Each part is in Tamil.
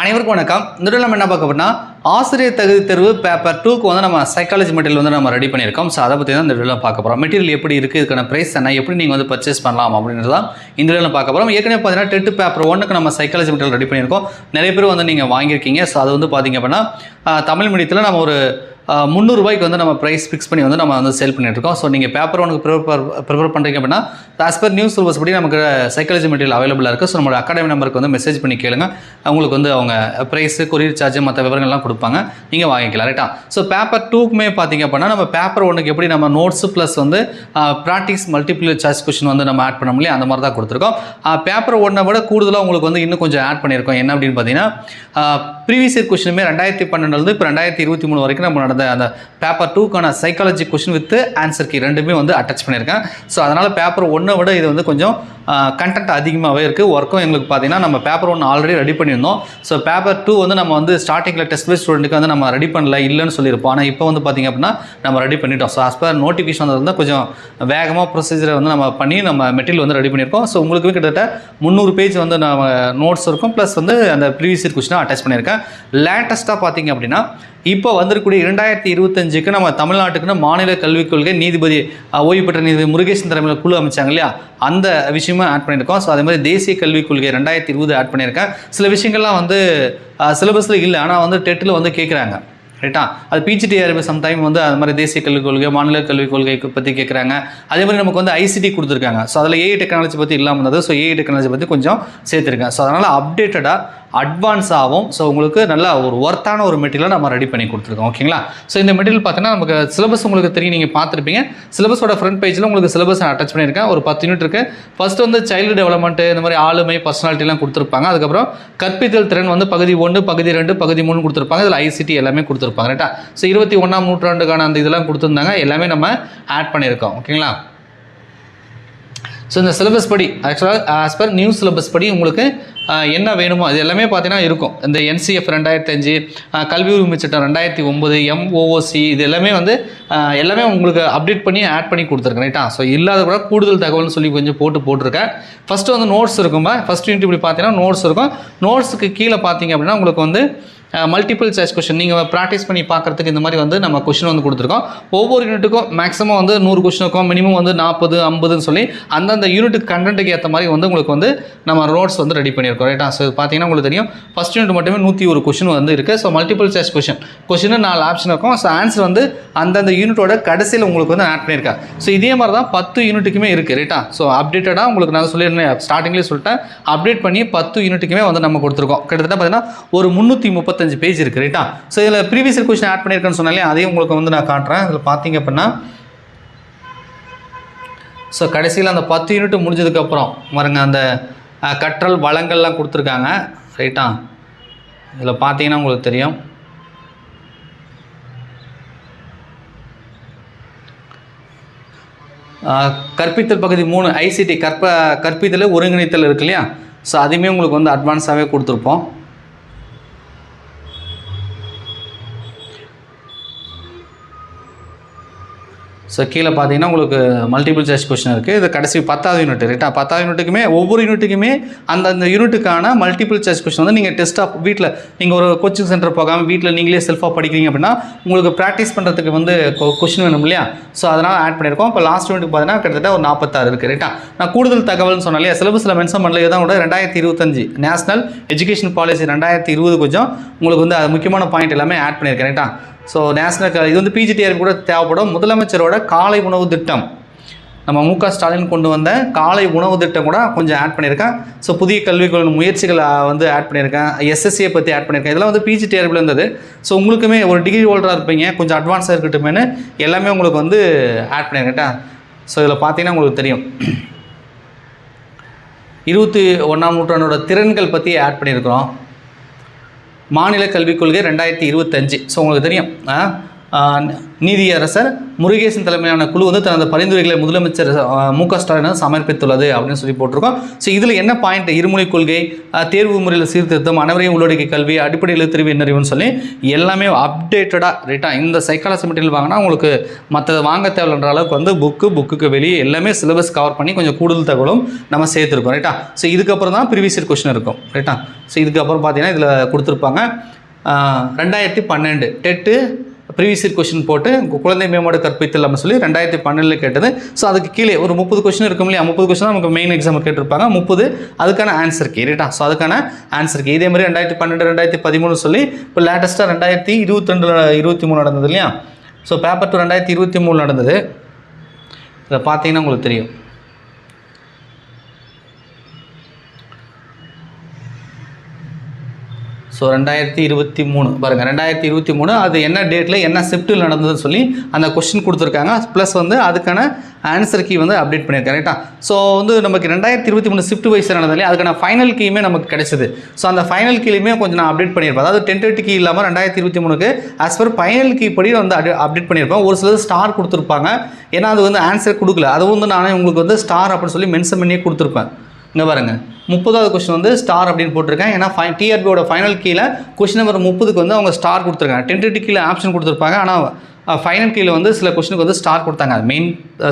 அனைவருக்கும் வணக்கம். இந்த நம்ம என்ன பார்க்க போனால் ஆசிரியர் தகுதி தேர்வு பேப்பர் டூக்கு வந்து நம்ம சைக்காலஜி மெட்டீரியல் வந்து நம்ம ரெடி பண்ணியிருக்கோம். ஸோ அதை பற்றி தான் இந்த வீடியோவில் பார்க்க போகிறோம் மெட்டீரியல் எப்படி இருக்குது இதுக்கான ப்ரைஸ் என்ன எப்படி நீங்கள் வந்து பர்ச்சேஸ் பண்ணலாம் அப்படின்றது தான் இந்த வீடியோவில் பார்க்க போகிறோம் ஏற்கனவே பார்த்தீங்கன்னா டெட்டு பேப்பர் ஒன்றுக்கு நம்ம சைக்காலஜி மெட்டீரியல் ரெடி பண்ணியிருக்கோம். நிறைய பேர் வந்து நீங்கள் வாங்கியிருக்கீங்க. ஸோ அது வந்து பார்த்தீங்க அப்படின்னா தமிழ் மீடியத்தில் நம்ம ஒரு முந்நூறுபாய்க்கு வந்து நம்ம ப்ரைஸ் ஃபிக்ஸ் பண்ணி வந்து நம்ம வந்து சேல் பண்ணிட்டு இருக்கோம். ஸோ நீங்கள் பேப்பர் ஒனுக்கு ப்ரிப்பேர் ப்ரிப்பேர் பண்ணுறீங்க அப்படின்னா ஆஸ் பர் நியூஸ் சிலபஸ் படி நமக்கு சைக்காலஜி மெட்டீரியல் அவைலபிளாக இருக்குது ஸோ நம்மளோட அகாடமி நம்பருக்கு வந்து மெசேஜ் பண்ணி கேளுங்க. உங்களுக்கு வந்து அவங்க ப்ரைஸு கொரியர் சார்ஜ் மற்ற விவரங்கள்லாம் கொடுப்பாங்க. நீங்கள் வாங்கிக்கலாம் ரைட்டா ஸோ பேப்பர் டூக்குமே பார்த்தீங்க அப்படின்னா நம்ம பேப்பர் ஒன்றுக்கு எப்படி நம்ம நோட்ஸு ப்ளஸ் வந்து ப்ராக்டிஸ் மல்டிபிள் சாய்ஸ் கொஷின் வந்து நம்ம ஆட் பண்ண முடியல அந்த மாதிரி தான் கொடுத்துருக்கோம். பேப்பர் ஒன்றை விட கூடுதலாக உங்களுக்கு வந்து இன்னும் கொஞ்சம் ஆட் பண்ணியிருக்கோம். என்ன அப்படின்னு பார்த்தீங்கன்னா ப்ரீவியஸ் இயர் கொஷினுமே ரெண்டாயிரத்தி பன்னெண்டுலேருந்து இப்போ ரெண்டாயிரத்தி இருபத்தி மூணு வரைக்கும் நம்ம நடந்த அந்த paper டூக்கான psychology question with answer key ரெண்டுமே வந்து அட்டாச் பண்ணியிருக்கேன். ஸோ அதனால் பேப்பர் ஒன்றை விட இது வந்து கொஞ்சம் கண்டென்ட் அதிகமாகவே இருக்குது ஒர்க்கும் எங்களுக்கு பார்த்திங்கன்னா நம்ம பேப்பர் ஒன்று ஆல்ரெடி ரெடி பண்ணியிருந்தோம். ஸோ பேப்பர் டூ வந்து நம்ம வந்து ஸ்டார்டிங்கில் டெஸ்ட் பேஸ் ஸ்டூடெண்ட்டுக்கு வந்து நம்ம ரெடி பண்ணல இல்லைன்னு சொல்லியிருப்போம். ஆனால் இப்போ வந்து பார்த்திங்க அப்படின்னா நம்ம ரெடி பண்ணிட்டோம். ஸோ ஆஸ் பர் நோட்டிஃபிகேஷன் வந்து கொஞ்சம் வேகமாக ப்ரொசீஜரை வந்து நம்ம பண்ணி நம்ம மெட்டீரியல் வந்து ரெடி பண்ணியிருக்கோம். ஸோ உங்களுக்கு கிட்டத்தட்ட முந்நூறு பேஜ் வந்து நம்ம நோட்ஸ் இருக்கும். ப்ளஸ் வந்து அந்த ப்ரீவியஸ் இயர் கொஸ்டினாக அட்டாச் பண்ணியிருக்கேன். லேட்டஸ்ட்டாக பார்த்தீங்க அப்படின்னா இப்போ வந்திருக்கக்கூடிய இரண்டாயிரத்தி இருபத்தஞ்சுக்கு நம்ம தமிழ்நாட்டுக்குன்னு மாநில கல்விக் கொள்கை நீதிபதி ஓய்வு பெற்ற நீதிபதி முருகேசன் தலைமையில் குழு அமைச்சாங்க இல்லையா? அந்த விஷயம் விஷயமும் ஆட் பண்ணியிருக்கோம். ஸோ அதே மாதிரி தேசிய கல்விக் கொள்கை ரெண்டாயிரத்தி இருபது ஆட் பண்ணியிருக்கேன். சில விஷயங்கள்லாம் வந்து சிலபஸில் இல்லை. ஆனால் வந்து டெட்டில் வந்து கேட்குறாங்க ரைட்டா அது பிஜிடிஆர்பி சம்டைம் வந்து அது மாதிரி தேசிய கல்விக் கொள்கை மாநில கல்விக் கொள்கை பற்றி கேட்குறாங்க அதே மாதிரி நமக்கு வந்து ஐசிடி கொடுத்துருக்காங்க. ஸோ அதில் ஏஐ டெக்னாலஜி பற்றி இல்லாமல் இருந்தது. ஸோ ஏஐ டெக்னாலஜி பற்றி கொஞ்சம் சேர்த்துருக்கேன். ஸோ அதனால் அப்டேட்டடாக அட்வான்ஸ் ஆகும் ஸோ உங்களுக்கு நல்லா ஒரு ஒர்த்தான ஒரு மெட்டீரியலை நம்ம ரெடி பண்ணி கொடுத்துருக்கோம். ஓகேங்களா ஸோ இந்த மெட்டீரியல் பார்த்தீங்கன்னா நமக்கு சிலபஸ் உங்களுக்கு தெரியும் நீங்கள் பார்த்துருப்பீங்க சிலபஸோட ஃப்ரண்ட் பேஜில் உங்களுக்கு சிலபஸ் அட்டாச் பண்ணியிருக்கேன். ஒரு பத்து யூனிட் இருக்குது ஃபஸ்ட் வந்து சைல்டு டெவலப்மெண்ட் இந்த மாதிரி ஆளுமை பர்சனாலிட்டிலாம் கொடுத்துருப்பாங்க. அதுக்கப்புறம் கற்பித்தல் திறன் வந்து பகுதி ஒன்று பகுதி ரெண்டு பகுதி மூணு கொடுத்துருப்பாங்க. இதில் ஐசிடி எல்லாமே கொடுத்துருப்பாங்க. ரைட்டா ஸோ இருபத்தி ஒன்றாம் நூற்றாண்டுக்கான அந்த இதெல்லாம் கொடுத்துருந்தாங்க. எல்லாமே நம்ம ஆட் பண்ணியிருக்கோம். ஓகேங்களா ஸோ இந்த சிலபஸ் படி ஆக்சுவலாக ஆஸ் பர் நியூ சிலபஸ் படி உங்களுக்கு என்ன வேணுமோ அது எல்லாமே பார்த்தீங்கன்னா இருக்கும். இந்த என்சிஎஃப் ரெண்டாயிரத்தி அஞ்சு கல்வி உரிமை சட்டம் ரெண்டாயிரத்தி ஒம்பது எம்ஓஓசி இது எல்லாமே வந்து எல்லாமே உங்களுக்கு அப்டேட் பண்ணி ஆட் பண்ணி கொடுத்துருக்கேன் ரைட்டா ஸோ இல்லாத கூட கூடுதல் தகவல்னு சொல்லி கொஞ்சம் போட்டு போட்டிருக்கேன். ஃபஸ்ட்டு வந்து நோட்ஸ் இருக்கும்பா ஃபஸ்ட் யூனிட் இப்படி பார்த்தீங்கன்னா நோட்ஸ் இருக்கும். நோட்ஸுக்கு கீழே பார்த்தீங்க அப்படின்னா உங்களுக்கு வந்து மல்டிபிள் சாய்ஸ் கொஷின் நீங்கள் ப்ராக்டிஸ் பண்ணி பார்க்குறதுக்கு இந்த மாதிரி வந்து நம்ம கொஷின் வந்து கொடுத்துருக்கோம். ஒவ்வொரு யூனிட்டுக்கும் மேக்ஸிமம் வந்து நூறு கொஷினுக்கும் மினிமம் வந்து நாற்பது ஐம்பதுன்னு சொல்லி அந்தந்த யூனிட்டுக்கு கண்டென்ட்டுக்கு ஏற்ற மாதிரி வந்து உங்களுக்கு வந்து நம்ம நோட்ஸ் வந்து ரெடி பண்ணியிருக்கோம். ரைட்டா ஸோ பார்த்தீங்கன்னா உங்களுக்கு தெரியும். ஃபஸ்ட் யூனிட் மட்டுமே நூற்றி ஒரு கொஷின் வந்து இருக்குது so multiple choice question question நாலு ஆப்ஷன் இருக்கும். ஸோ ஆன்சர் வந்து அந்தந்த யூனிட்டோட கடைசியில் உங்களுக்கு வந்து ஆட் பண்ணியிருக்கேன் ஸோ இதே மாதிரி தான் பத்து யூனிட்டுக்குமே இருக்குது ரைட்டா ஸோ அப்டேட்டடாக உங்களுக்கு நான் சொல்லியிருந்தேன் ஸ்டார்டிங்லேயே சொல்லிட்டேன். அப்டேட் பண்ணி பத்து யூனிட்டுக்குமே வந்து நம்ம கொடுத்துருக்கோம். கிட்டத்தட்ட பார்த்தீங்கன்னா ஒரு முந்நூற்றி முப்பத்தஞ்சு பேஜ் இருக்குது ரைட்டா ஸோ இதில் ப்ரீவியஸ் கொஷின் ஆட் பண்ணியிருக்கேன்னு சொன்னாலே அதையும் உங்களுக்கு வந்து நான் காட்டுறேன். இதில் பார்த்தீங்க அப்படின்னா ஸோ கடைசியில் அந்த பத்து யூனிட் முடிஞ்சதுக்கப்புறம் பாருங்க அந்த கற்றல் வளங்கள்லாம் கொடுத்துருக்காங்க ரைட்டா இதில் பார்த்தீங்கன்னா உங்களுக்கு தெரியும். கற்பித்தல் பகுதி மூணு ஐசிடி கற்ப கற்பித்தல் ஒருங்கிணைத்தல் இருக்கு இல்லையா? ஸோ அதையுமே உங்களுக்கு வந்து அட்வான்ஸாகவே கொடுத்துருப்போம். ஸோ கீழே பார்த்தீங்கன்னா உங்களுக்கு மல்டிபிள் சாய்ஸ் கொஷின் இருக்குது இது கடைசி பத்தாவது யூனிட் ரைட்டா பத்தாவது யூனிட்டுக்குமே ஒவ்வொரு யூனிட்டுக்குமே அந்த அந்த யூனிட்டுக்கான மல்டிபிள் சாய்ஸ் கொஷின் வந்து நீங்கள் டெஸ்ட்டாக வீட்டில் நீங்கள் ஒரு கோச்சிங் சென்டர் போகாமல் வீட்டில் நீங்களே செல்ஃபாக படிக்கிறீங்க அப்படின்னா உங்களுக்கு ப்ராக்டிஸ் பண்ணுறதுக்கு வந்து கொஷின் வேணும் இல்லையா? ஸோ அதனால் ஆட் பண்ணியிருக்கோம் இப்போ லாஸ்ட் யூனிட் பார்த்தீங்கன்னா கிட்டத்தட்ட ஒரு நாற்பத்தாறு இருக்குது ரைட்டா நான் கூடுதல் தகவல்னு சொன்னாலே சிலபஸில் மென்ஷன் பண்ணல தான் கூட ரெண்டாயிரத்தி இருபத்தஞ்சு. நேஷனல் எஜுகேஷன் பாலிசி ரெண்டாயிரத்தி இருபது கொஞ்சம் உங்களுக்கு வந்து அது முக்கியமான பாயிண்ட் எல்லாமே ஆட் பண்ணியிருக்கேன் ரைட்டா ஸோ நேஷனல் இது வந்து பிஜிடிஆர் கூட தேவைப்படும். முதலமைச்சரோட காலை உணவு திட்டம். நம்ம மு க ஸ்டாலின் கொண்டு வந்த காலை உணவு திட்டம் கூட கொஞ்சம் ஆட் பண்ணியிருக்கேன். ஸோ புதிய கல்விக்குள்ள முயற்சிகளை வந்து ஆட் பண்ணியிருக்கேன். எஸ்எஸ்சியை பற்றி ஆட் பண்ணியிருக்கேன். இதெல்லாம் வந்து பிஜிடிஆர்பில் இருந்தது. ஸோ உங்களுக்குமே ஒரு டிகிரி ஹோல்டராக இருப்பீங்க. கொஞ்சம் அட்வான்ஸாக இருக்கட்டுமேனு எல்லாமே உங்களுக்கு வந்து ஆட் பண்ணியிருக்கேன். ஸோ இதில் பார்த்தீங்கன்னா உங்களுக்கு தெரியும். இருபத்தி ஒன்றாம் நூற்றாண்டோட திறன்கள் பற்றி ஆட் பண்ணியிருக்கிறோம். மாநில கல்விக் கொள்கை ரெண்டாயிரத்தி இருபத்தஞ்சு. ஸோ உங்களுக்கு தெரியும் ஆ, நீதியரசர் முருகேசன் தலைமையிலான குழு வந்து தனது பரிந்துரைகளை முதலமைச்சர் மு க ஸ்டாலின் சமர்ப்பித்துள்ளது அப்படின்னு சொல்லி போட்டிருக்கோம். ஸோ இதில் என்ன பாயிண்ட் இருமொழி கொள்கை தேர்வு முறையில் சீர்திருத்தம் அனைவரையும் உள்ளடக்கிய கல்வி அடிப்படையில் திருவி என்னறிவுன்னு சொல்லி எல்லாமே அப்டேட்டடாக ரைட்டா இந்த சைக்காலஜி மெட்டீரியல் வாங்கினா உங்களுக்கு மற்றது வாங்க தேவைன்ற அளவுக்கு வந்து புக்கு புக்குக்கு வெளியே எல்லாமே சிலபஸ் கவர் பண்ணி கொஞ்சம் கூடுதல் தகவலும் நம்ம சேர்த்துருக்கோம் ரைட்டா ஸோ இதுக்கப்புறம் தான் ப்ரீவியஸ் இயர் கொஸ்டின் இருக்கும் ரைட்டா ஸோ இதுக்கப்புறம் பார்த்தீங்கன்னா இதில் கொடுத்துருப்பாங்க ரெண்டாயிரத்தி பன்னெண்டு. டெட்டு ப்ரீவியஸ் இயர் கொஸ்டின் போட்டு குழந்தை மேம்பாடு கற்பித்தல் அப்படின்னு சொல்லி ரெண்டாயிரத்தி பன்னெண்டில் கேட்டது. ஸோ அதுக்கு கீழே ஒரு முப்பது கொஸ்டின் இருக்கும் இல்லையா? முப்பது கொஸ்டின் நமக்கு மெயின் எக்ஸாம் கேட்டிருப்பாங்க. முப்பது அதுக்கான ஆன்சர் கீ ரைட்டா ஸோ அதுக்கான ஆன்சர் கீ. இதே மாதிரி ரெண்டாயிரத்தி பன்னெண்டு ரெண்டாயிரத்தி பதிமூணு சொல்லி இப்போ லேட்டஸ்ட்டாக ரெண்டாயிரத்தி இருபத்தி ரெண்டில் இருபத்தி மூணு நடந்தது இல்லையா? ஸோ பேப்பர் டூ ரெண்டாயிரத்தி இருபத்தி மூணு நடந்தது. இதை பார்த்தீங்கன்னா உங்களுக்கு தெரியும். ஸோ ரெண்டாயிரத்தி இருபத்தி மூணு. பாருங்கள் ரெண்டாயிரத்தி இருபத்தி மூணு அது என்ன டேட்டில் என்ன ஷிஃப்ட்டில் நடந்ததுன்னு சொல்லி அந்த கொஸ்டின் கொடுத்துருக்காங்க. ப்ளஸ் வந்து அதுக்கான ஆன்சர் கீ வந்து அப்டேட் பண்ணியிருக்காங்க ரைட்டா ஸோ வந்து நமக்கு ரெண்டாயிரத்தி இருபத்தி மூணு ஷிஃப்ட் வைஸ் நடந்தாலே அதுக்கான ஃபைனல் கீயுமே நமக்கு கிடைச்சிது. ஸோ அந்த ஃபைனல் கீலையுமே கொஞ்சம் நான் அப்டேட் பண்ணியிருப்பேன். அதாவது டென் டென்டேட் கீ இல்லாமல் ரெண்டாயிரத்தி இருபத்தி மூணுக்கு ஆஸ் பர் ஃபைனல் கீ படி வந்து அப்டேட் பண்ணியிருப்பேன். ஒரு சிலது ஸ்டார் கொடுத்துருப்பாங்க. ஏன்னா அது வந்து ஆன்சர் கொடுக்கல. அது வந்து நானே உங்களுக்கு வந்து ஸ்டார் அப்படின்னு சொல்லி மென்ஷன் பண்ணியே கொடுத்துருப்பேன். இங்கே பாருங்க. முப்பதாவது கொஸ்டின் வந்து ஸ்டார் அப்படின்னு போட்டிருக்கேன். ஏன்னா ஃபை டிஆர்பியோட ஃபைனல் கீழே கொஸ்டின் நம்பர் முப்பதுக்கு வந்து அவங்க ஸ்டார் கொடுத்துருக்காங்க. டென்டேட்டி கீழே ஆப்ஷன் கொடுத்துருப்பாங்க. ஆனால் ஃபைனல் கீழே வந்து சில கொஷனுக்கு வந்து ஸ்டார் கொடுத்தாங்க. மெயின்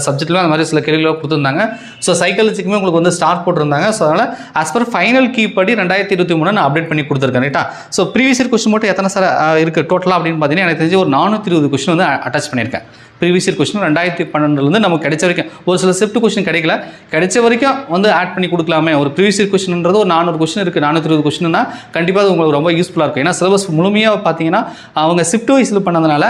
சப்ஜெக்ட்டில் அந்த மாதிரி சில கேள்விகளை கொடுத்துருந்தாங்க. ஸோ சைக்காலஜிக்குமே உங்களுக்கு வந்து ஸ்டார் போட்டிருந்தாங்க. ஸோ அதனால் ஆஸ் பர் ஃபைனல் கீ படி ரெண்டாயிரத்தி இருபத்தி மூணு நான் அப்டேட் பண்ணி கொடுத்துருக்கேன் ரைட்டா ஸோ ப்ரீவியஸ் இயர் கொஸ்டின் மட்டும் எத்தனை சார் இருக்குது டோட்டலாக அப்படின்னு பார்த்தீங்கன்னா எனக்கு தெரிஞ்சு ஒரு நானூற்றி இருபது கொஸ்டின் வந்து அட்டாச் பண்ணியிருக்கேன். ப்ரீவியஸ் இயர் கொஸ்டின் ரெண்டாயிரத்தி பன்னெண்டுலேருந்து நமக்கு கிடைச்ச வரைக்கும். ஒரு சில ஷிஃப்ட் கொஸ்டின் கிடைக்கல. கிடைச்ச வரைக்கும் வந்து ஆட் பண்ணி கொடுக்கலாமே. ஒரு ப்ரீவியஸ் இயர் கொஸ்டின்ன்றது ஒரு நானூறு கொஸ்டின் இருக்குது நானூற்றி இருபது கொஸ்டின்னா கண்டிப்பாக அது உங்களுக்கு ரொம்ப யூஸ்ஃபுல்லாக இருக்கும். ஏன்னா சிலபஸ் முழுமையாக பார்த்தீங்கன்னா அவங்க ஷிஃப்ட் வைஸில் பண்ணதுனால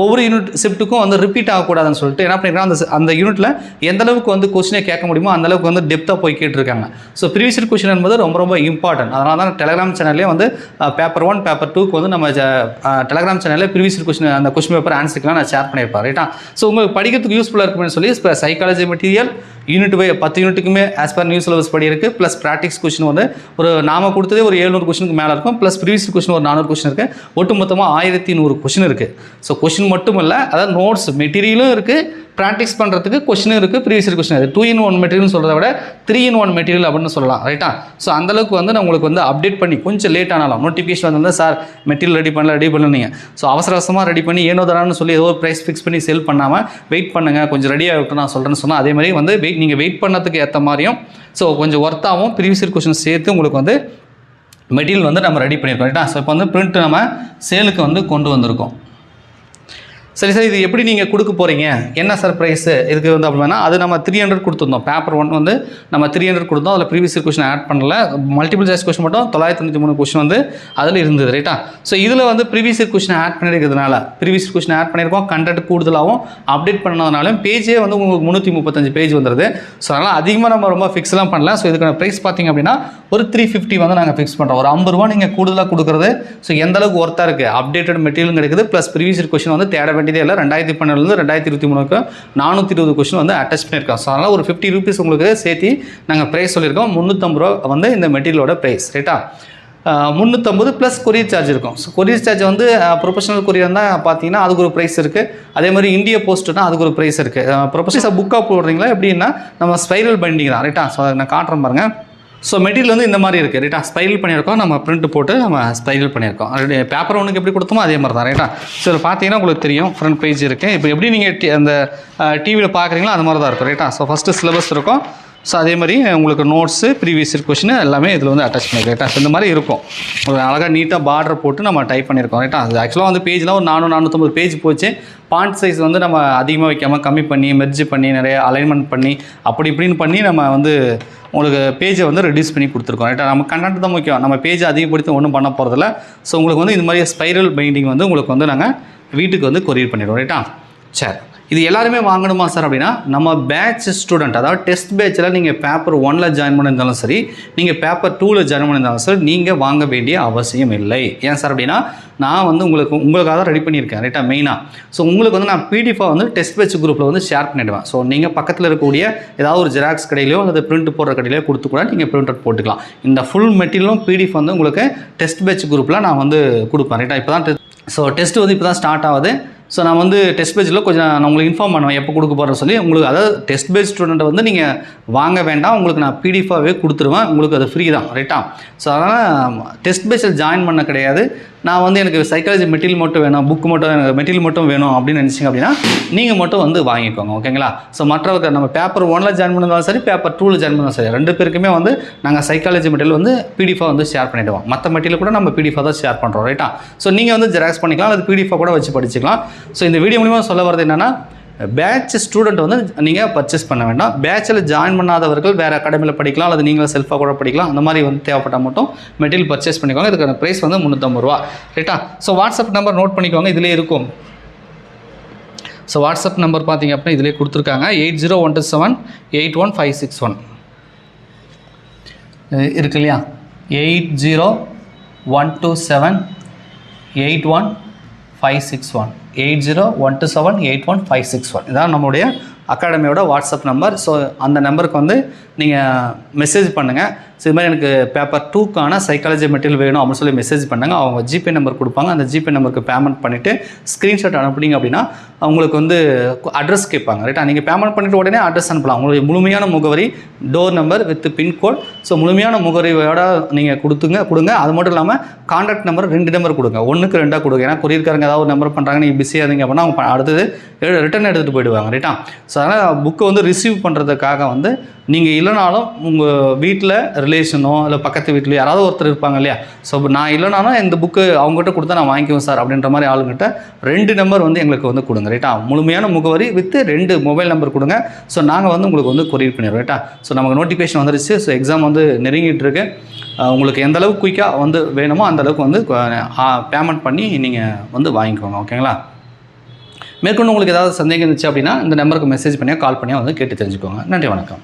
ஒவ்வொரு யூனிட் ஷிஃப்ட்டுக்கும் வந்து ரிப்பீட் ஆகக்கூடாதுன்னு சொல்லிட்டு என்ன பண்ணிருக்காங்க அந்த அந்த யூனிட்டில் எந்த அளவுக்கு வந்து கொஸ்டினை கேட்க முடியுமோ அந்த அளவுக்கு வந்து டெப்த்தாக போய் கேட்டிருக்காங்க. ஸோ ப்ரீவியஸ் கொஸ்டின் என்பது ரொம்ப ரொம்ப இம்பார்ட்டன்ட் அதனால தான் டெலகிராம் சேனல்லே வந்து பேப்பர் ஒன் பேப்பர் டூக்கு வந்து நம்ம டெலகிராம் சேனலில் ப்ரீவியஸ் கொஸ்டின் அந்த கொஸ்டின் பேப்பர் ஆன்சருக்குலாம் நான் ஷேர் பண்ணியிருப்பேன். ரைட்டா ஸோ உங்களுக்கு படிக்கிறதுக்கு யூஸ்ஃபுல்லாக இருக்கும்னு சொல்லி இப்போ சைக்காலஜி மெட்டீரியல் யூனிட் பை பத்து யூனிட்டுக்குமே ஆஸ் பர் நியூ சிலபஸ் படி இருக்குது ப்ளஸ் ப்ராக்டிக்ஸ் கொஸ்டின் வந்து ஒரு நாம கொடுத்ததே ஒரு எழுநூறு கொஸ்டினுக்கு மேலே இருக்கும். ப்ளஸ் ப்ரீவியஸ் கொஸ்டின் ஒரு நானூறு கொஸ்டின் இருக்குது ஒட்டு மொத்தமாக ஆயிரத்தி நூறு கொஸ்டின் இருக்குது ஸோ கொஸ்டின் மட்டும் இல்லை அதாவது நோட்ஸ் மெட்டீரியலும் இருக்குது ப்ராக்டிஸ் பண்ணுறதுக்கு கொஷினும் இருக்குது ப்ரீவியஸ் கொஸ்டின் அது டூ இன் ஒன் மெட்டீரியல் சொல்கிறத விட த்ரீ இன் ஒன் மெட்டீரியல் அப்படின்னு சொல்லலாம் ரைட்டா ஸோ அந்தளவுக்கு வந்து நான் உங்களுக்கு வந்து அப்டேட் பண்ணி கொஞ்சம் லேட் ஆனாலும் நோட்டிஃபிகேஷன் வந்து சார் மெட்டீரியல் ரெடி பண்ணல ரெடி பண்ணலீங்க ஸோ அவசர அவசரமாக ரெடி பண்ணி ஏனோ தரான்னு சொல்லி ஏதோ ப்ரைஸ் ஃபிக்ஸ் பண்ணி செல் பண்ணாமல் வெயிட் பண்ணுங்கள் கொஞ்சம் ரெடியாக ஆகிட்டு நான் சொல்கிறேன்னு சொன்னால் அதே மாதிரி வந்து வெயிட் நீங்கள் வெயிட் பண்ணதுக்கு ஏற்ற மாதிரியும் ஸோ கொஞ்சம் ஒர்த்தாகவும் ப்ரீவியஸ் கொஸ்டின் சேர்த்து உங்களுக்கு வந்து மெட்டீரியல் வந்து நம்ம ரெடி பண்ணியிருக்கோம் ரைட்டா ஸோ இப்போ வந்து பிரிண்ட் நம்ம சேலுக்கு வந்து கொண்டு வந்திருக்கோம். சரி சார் இது எப்படி நீங்கள் கொடுக்க போகிறீங்க என்ன சார் ப்ரைஸு இதுக்கு வந்து அப்படின்னா அது நம்ம த்ரீ ஹண்ட்ரட் கொடுத்துருந்தோம். பேப்பர் ஒன் வந்து நம்ம த்ரீ ஹண்ட்ரட் கொடுத்தோம். அதில் ப்ரீவியஸ் கொஷின் ஆட் பண்ணல. மல்டிபிள் சாய்ஸ் கொஷின் மட்டும் தொள்ளாயிரத்தி தொண்ணூற்றி மூணு கொஷின் வந்து அதில் இருந்தது ரைட்டா ஸோ இதில் வந்து ப்ரீவியஸ் கொஷினை ஆட் பண்ணியிருக்கிறதுனால ப்ரீவியஸ் கொஷின் ஆட் பண்ணியிருக்கோம். கண்டென்ட் கூடுதலாகவும் அப்டேட் பண்ணதுனாலும் பேஜே வந்து உங்களுக்கு முந்நூற்றி முப்பத்தஞ்சு பேஜ் வந்துடுது ஸோ அதனால் அதிகமாக நம்ம ரொம்ப ஃபிக்ஸ்லாம் பண்ணல. ஸோ இதுக்கான ப்ரைஸ் பார்த்தீங்க அப்படின்னா ஒரு த்ரீ ஃபிஃப்டி வந்து நாங்கள் ஃபிக்ஸ் பண்ணுறோம் ஒரு ஐம்பது ரூபா நீங்கள் கூடுதலாக கொடுக்குறது. ஸோ எந்த அளவுக்கு ஒர்த்தாக இருக்குது அப்டேட்டட் மெட்டீரியல் கிடைக்குது. ப்ளஸ் ப்ரீவியஸ் கொஷின் வந்து தேட வேண்டியதே இல்லை. ரெண்டாயிரத்தி பன்னெண்டுலேருந்து ரெண்டாயிரத்தி இருபத்தி மூணுக்கு நானூற்றி இருபது கொஸ்டின் வந்து அட்டாச் பண்ணியிருக்கோம். ஸோ அதனால் ஒரு ஃபிஃப்டி ருபீஸ் உங்களுக்கு சேர்த்து நாங்கள் ப்ரைஸ் சொல்லியிருக்கோம். முந்நூற்றம்பது ரூபா வந்து இந்த மெட்டீரியலோட ப்ரைஸ் ரைட்டா முந்நூற்றம்பது ப்ளஸ் கொரியர் சார்ஜ் இருக்கும். ஸோ கொரியர் சார்ஜ் வந்து ப்ரொஃபஷனல் கொரியர் தான் பார்த்தீங்கன்னா அதுக்கு ஒரு ப்ரைஸ் இருக்குது அதே மாதிரி இந்திய போஸ்ட்னா அதுக்கு ஒரு ப்ரைஸ் இருக்குது ப்ரொஃபஷனல் புக்காக போடுறீங்களா? எப்படின்னா நம்ம ஸ்பைரல் பைண்டிங் தான். ரைட்டா ஸோ அதை நான் காட்டுறேன் பாருங்கள் ஸோ மெட்டீரியல் வந்து இந்த மாதிரி இருக்குது ரைட்டா ஸ்பைரல் பண்ணியிருக்கோம். நம்ம பிரிண்ட் போட்டு நம்ம ஸ்பைரல் பண்ணியிருக்கோம். பேப்பர் ஒன்றுக்கு எப்படி கொடுத்தோமோ அதே மாதிரி தான். ரைட்டா ஸோ இதில் பார்த்தீங்கன்னா உங்களுக்கு தெரியும். ஃப்ரண்ட் பேஜ் இருக்குது இப்போ எப்படி நீங்கள் அந்த டிவியில் பார்க்குறீங்களோ அது மாதிரி தான் இருக்கும். ரைட்டா ஸோ ஃபஸ்ட்டு சிலபஸ் இருக்கும். ஸோ அதே மாதிரி உங்களுக்கு நோட்ஸு ப்ரீவியஸ் கொஷின் எல்லாமே இதில் வந்து அட்டாச் பண்ணியிருக்கோம் ரைட்டா இந்த மாதிரி இருக்கும். ஒரு அழகாக நீட்டாக பார்டர் போட்டு நம்ம டைப் பண்ணியிருக்கோம். ரைட்டா அது ஆக்சுவலாக வந்து பேஜ்லாம் ஒரு நானூறு நானூற்றம்பது பேஜ் போச்சு. பாண்ட் சைஸ் வந்து நம்ம அதிகமாக வைக்காமல் கம்மி பண்ணி மெர்ஜ் பண்ணி நிறைய அலைன்மெண்ட் பண்ணி அப்படி இப்படின்னு பண்ணி நம்ம வந்து உங்களுக்கு பேஜை வந்து ரெடியூஸ் பண்ணி கொடுத்துருக்கோம். ரைட்டா நம்ம கண்டென்ட் தான் முக்கியம். நம்ம பேஜை அதிகப்படுத்தி ஒன்றும் பண்ண போகிறதில்ல ஸோ உங்களுக்கு வந்து இந்த மாதிரி ஸ்பைரல் பைண்டிங் வந்து உங்களுக்கு வந்து நாங்கள் வீட்டுக்கு வந்து கொரியர் பண்ணிடுவோம் ரைட்டா சரி. இது எல்லாருமே வாங்கணுமா சார் அப்படின்னா நம்ம பேட்ச் ஸ்டூடெண்ட் அதாவது டெஸ்ட் பேட்சில் நீங்கள் பேப்பர் ஒனில் ஜாயின் பண்ணியிருந்தாலும் சரி நீங்கள் பேப்பர் டூவில் ஜாயின் பண்ணியிருந்தாலும் சரி நீங்கள் வாங்க வேண்டிய அவசியம் இல்லை. ஏன் சார் அப்படின்னா நான் வந்து உங்களுக்கு உங்களுக்காக தான் ரெடி பண்ணியிருக்கேன் ரைட்டா மெயினாக ஸோ உங்களுக்கு வந்து நான் பிடிஎஃபாக வந்து டெஸ்ட் பேட்ச் குரூப்பில் வந்து ஷேர் பண்ணிவிடுவேன் ஸோ நீங்கள் பக்கத்தில் இருக்கக்கூடிய ஏதாவது ஒரு ஜெராக்ஸ் கடையிலையோ அல்லது பிரிண்ட் போடுற கடையிலையோ கொடுத்து கூட நீங்கள் பிரிண்ட் அவுட் போட்டுக்கலாம். இந்த ஃபுல் மெட்டீரியலும் பிடிஎஃப் வந்து உங்களுக்கு டெஸ்ட் பேட்ச் குரூப்பில் நான் வந்து கொடுப்பேன் ரைட்டா இப்போ தான் ஸோ டெஸ்ட் வந்து இப்போ தான் ஸ்டார்ட் ஆகுது. ஸோ நான் வந்து டெஸ்ட் பேஜில் கொஞ்சம் நான் உங்களுக்கு இன்ஃபார்ம் பண்ணுவேன் எப்போ கொடுக்க போகிறேன்னு சொல்லி. உங்களுக்கு அதாவது டெஸ்ட் பேஜ் ஸ்டூடெண்ட்டை வந்து நீங்கள் வாங்க வேண்டாம் உங்களுக்கு நான் பிடிஎஃபாகவே கொடுத்துருவேன். உங்களுக்கு அது ஃப்ரீ தான் ரைட்டா ஸோ அதனால் டெஸ்ட் பேஜில் ஜாயின் பண்ண கிடையாது. நான் வந்து எனக்கு சைக்காலஜி மெட்டீரியல் மட்டும் வேணும் புக் மட்டும் எனக்கு மெட்டீரியல் மட்டும் வேணும் அப்படின்னு நினச்சிங்க அப்படின்னா நீங்கள் மட்டும் வந்து வாங்கிக்கோங்க ஓகேங்களா ஸோ மற்றவர்கள் நம்ம பேப்பர் ஒனில் ஜாயின் பண்ணதாலும் சரி பேப்பர் டூவில் ஜாயின் பண்ணாலும் சரி ரெண்டு பேருக்குமே வந்து நாங்கள் சைக்காலஜி மெட்டீரியல் வந்து பிடிஎஃபாக வந்து ஷேர் பண்ணிவிடுவோம் மற்ற மெட்டீரியல் கூட நம்ம பிடிஎஃபாக தான் ஷேர் பண்ணுறோம் ரைட்டா ஸோ நீங்கள் வந்து ஜெராக்ஸ் பண்ணிக்கலாம் அல்லது பிடிஎஃபாக கூட வச்சு படிச்சுக்கலாம். ஸோ இந்த வீடியோ மூலிமா சொல்ல வரது என்னென்னா பேட்ச் ஸ்டூடெண்ட் வந்து நீங்கள் பர்ச்சேஸ் பண்ண வேண்டாம். பேட்சில் ஜாயின் பண்ணாதவர்கள் வேறு அகாடமியில் படிக்கலாம் அல்லது நீங்களும் செல்ஃபாக கூட படிக்கலாம். அந்த மாதிரி வந்து தேவைப்பட்டால் மட்டும் மெட்டீரியல் பர்ச்சேஸ் பண்ணிக்கோங்க. இதுக்கான ப்ரைஸ் வந்து முந்நூற்றம்பது ரூபா. ரைட்டா ஸோ வாட்ஸ்அப் நம்பர் நோட் பண்ணிக்கோங்க. இதிலே இருக்கும். ஸோ வாட்ஸ்அப் நம்பர் பார்த்தீங்க அப்படின்னா இதிலே கொடுத்துருக்காங்க. Eight zero one two seven eight one five six one இருக்கு இல்லையா? Eight zero one two seven eight one five six one eight zero one two seven eight one five six one. இதான் நம்மளுடைய அகாடமியோட வாட்ஸ்அப் நம்பர். ஸோ அந்த நம்பருக்கு வந்து நீங்கள் மெசேஜ் பண்ணுங்கள் ஸோ இது மாதிரி எனக்கு பேப்பர் டூக்கான சைக்காலஜி மெட்டீரியல் வேணும் அப்படின்னு சொல்லி மெசேஜ் பண்ணாங்க. அவங்க ஜிபே நம்பர் கொடுப்பாங்க. அந்த ஜிபே நம்பருக்கு பேமெண்ட் பண்ணிவிட்டு ஸ்க்ரீன்ஷாட் அனுப்புனீங்க அப்படின்னா அவங்களுக்கு வந்து அட்ரஸ் கேட்பாங்க. ரைட்டா நீங்கள் பேமெண்ட் பண்ணிவிட்டு உடனே அட்ரஸ் அனுப்பலாம். உங்களுடைய முழுமையான முகவரி door number with pincode so முழுமையான முகவரியோட நீங்கள் கொடுத்துங்க கொடுங்க. அது மட்டும் இல்லாமல் கான்டாக்ட் நம்பர் ரெண்டு நம்பர் கொடுங்க. ஒன்றுக்கு ரெண்டாக கொடுங்க. ஏன்னா கொரியர்காரங்க ஏதாவது ஒரு நம்பர் பண்ணுறாங்க நீங்கள் பிஸியாக இருந்தீங்க அப்படின்னா அவங்க அடுத்தது ரிட்டர்ன் எடுத்துகிட்டு போயிடுவாங்க. ரைட்டா ஸோ அதனால் புக்கை வந்து ரிசீவ் பண்ணுறதுக்காக வந்து நீங்கள் இல்லைனாலும் உங்கள் வீட்டில் ரிலேஷனோ இல்லை பக்கத்து வீட்டிலோ யாராவது ஒருத்தர் இருப்பாங்க இல்லையா? ஸோ நான் இல்லைனாலும் இந்த புக்கு அவங்ககிட்ட கொடுத்தா நான் வாங்கிக்குவேன் சார் அப்படின்ற மாதிரி ஆளுங்கிட்ட ரெண்டு நம்பர் வந்து எங்களுக்கு வந்து கொடுங்க ரைட்டா முழுமையான முகவரி வித்து ரெண்டு மொபைல் நம்பர் கொடுங்க. ஸோ நாங்கள் வந்து உங்களுக்கு வந்து கொரியர் பண்ணிடுறோம் ரைட்டா ஸோ நமக்கு நோட்டிஃபிகேஷன் வந்துருச்சு. ஸோ எக்ஸாம் வந்து நெருங்கிட்டு இருக்கு. உங்களுக்கு எந்த அளவுக்கு குயிக்காக வந்து வேணுமோ அந்த அளவுக்கு வந்து பேமெண்ட் பண்ணி நீங்கள் வந்து வாங்கிக்கோங்க ஓகேங்களா மேற்கொண்டு உங்களுக்கு ஏதாவது சந்தேகம் இருந்துச்சு அப்படின்னா இந்த நம்பருக்கு மெசேஜ் பண்ணியோ கால் பண்ணியோ வந்து கேட்டு தெரிஞ்சுக்கோங்க. நன்றி வணக்கம்.